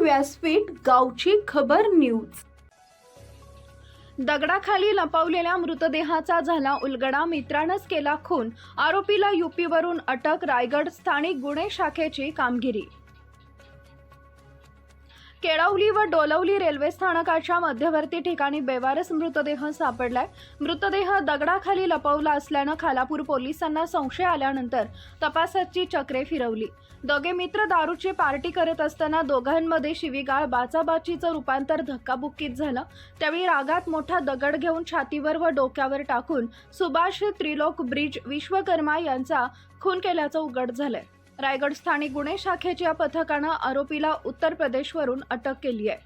व्यासपीठ गावची खबर न्यूज. दगडाखाली लपवलेल्या मृतदेहाचा झाला उलगडा मित्रानंच केला खून. आरोपीला युपीवरून अटक रायगड स्थानिक गुन्हे शाखेची कामगिरी. केळवली व डोलवली रेल्वे स्थानकाच्या मध्यवर्ती ठिकाणी बेवारस मृतदेह सापडलाय. मृतदेह दगडाखाली लपवला असल्यानं खालापूर पोलिसांना संशय आल्यानंतर तपासाची चक्रे फिरवली. दोघे मित्र दारूची पार्टी करत असताना दोघांमध्ये शिवीगाळ बाचाबाचीचं रूपांतर धक्काबुक्कीत झालं. त्यावेळी रागात मोठा दगड घेऊन छातीवर व डोक्यावर टाकून सुभाष त्रिलोक ब्रिज विश्वकर्मा यांचा खून केल्याचं उघड झालंय. रायगड स्थानिक गुन्हे शाखेच्या पथकानं आरोपीला उत्तर प्रदेशवरून अटक केली आहे.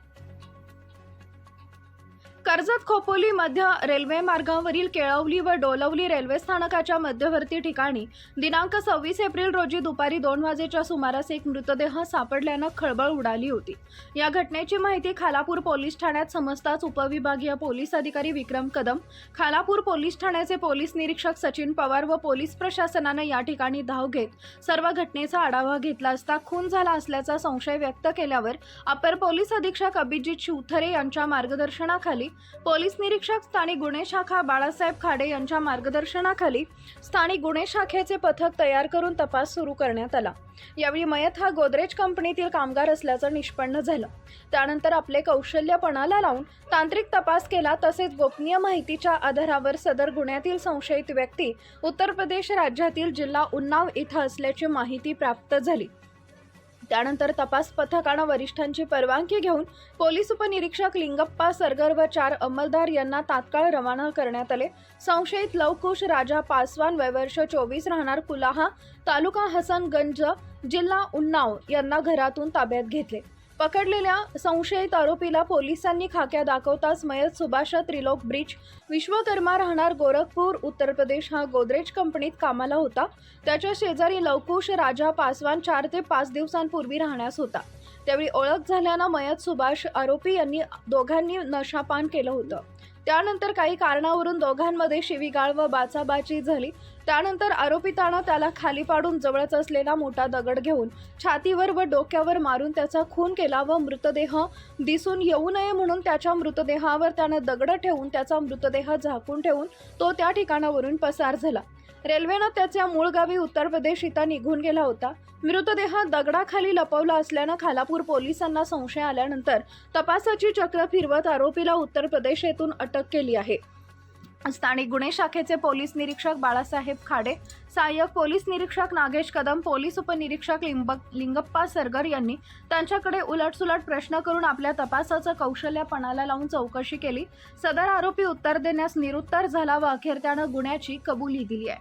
कर्जत खोपोली मध्य रेल्वे मार्गावरील केळवली व डोलवली रेल्वे स्थानकाच्या मध्यवर्ती ठिकाणी दिनांक सव्वीस एप्रिल रोजी दुपारी दोन वाजेच्या सुमारास एक मृतदेह सापडल्यानं खळबळ उडाली होती. या घटनेची माहिती खालापूर पोलीस ठाण्यात समजताच उपविभागीय पोलीस अधिकारी विक्रम कदम खालापूर पोलीस ठाण्याचे पोलीस निरीक्षक सचिन पवार व पोलीस प्रशासनानं या ठिकाणी धाव घेत सर्व घटनेचा आढावा घेतला असता खून झाला असल्याचा संशय व्यक्त केल्यावर अपर पोलीस अधीक्षक अभिजित शिवथरे यांच्या मार्गदर्शनाखाली पोलीस निरीक्षक स्थानिक गुन्हे शाखा बाळासाहेब खाडे यांच्या मार्गदर्शनाखाली स्थानिक गुन्हे शाखेचे पथक तयार करून तपास सुरू करण्यात आला. यावेळी मयत हा गोदरेज कंपनीतील कामगार असल्याचं निष्पन्न झालं. त्यानंतर आपले कौशल्य पणाला लावून तांत्रिक तपास केला तसेच गोपनीय माहितीच्या आधारावर सदर गुन्ह्यातील संशयित व्यक्ती उत्तर प्रदेश राज्यातील जिल्हा उन्नाव इथं असल्याची माहिती प्राप्त झाली. त्यानंतर तपास पथकानं वरिष्ठांची परवानगी घेऊन पोलीस उपनिरीक्षक लिंगप्पा सरगर व चार अंमलदार यांना तात्काळ रवाना करण्यात आले. संशयित लवकुश राजा पासवान वयवर्ष चोवीस राहणार कुलाहा तालुका हसनगंज जिल्हा उन्नाव यांना घरातून ताब्यात घेतले. पकडलेल्या संशयित आरोपीला पोलिसांनी खाक्या दाखवताच मयत सुभाष त्रिलोक ब्रिज विश्वकर्मा राहणार गोरखपूर उत्तर प्रदेश हा गोदरेज कंपनीत कामाला होता. त्याच्या शेजारी लवकुश राजा पासवान चार ते पाच दिवसांपूर्वी राहण्यास होता. त्यावेळी ओळख झाल्यानं मयत सुभाष आरोपी यांनी दोघांनी नशापान केलं होतं. त्यानंतर काही कारणावरून दोघांमध्ये शिवीगाळ व बाचाबाची झाली. त्यानंतर आरोपितानं त्याला खाली पाडून जवळच असलेला मोठा दगड घेऊन छातीवर व डोक्यावर मारून त्याचा खून केला व मृतदेह दिसून येऊ नये म्हणून त्याच्या मृतदेहावर त्यानं दगड ठेवून त्याचा मृतदेह झाकून ठेवून तो त्या ठिकाणावरून पसार झाला. रेल्वेनं त्याच्या मूळ गावी उत्तर प्रदेश इथं निघून गेला होता. मृतदेह दगडाखाली लपवला असल्यानं खालापूर पोलिसांना संशय आल्यानंतर तपासाची चक्र फिरवत आरोपीला उत्तर प्रदेश येथून अटक केली आहे. स्थानिक गुन्हे शाखेचे पोलीस निरीक्षक बाळासाहेब खाडे सहाय्यक पोलीस निरीक्षक नागेश कदम पोलीस उपनिरीक्षक लिंब लिंगप्पा सरगर यांनी त्यांच्याकडे उलटसुलट प्रश्न करून आपल्या तपासाचं कौशल्यपणाला लावून चौकशी केली. सदर आरोपी उत्तर देण्यास निरुत्तर झाला व अखेर त्यानं गुन्ह्याची कबुली दिली आहे.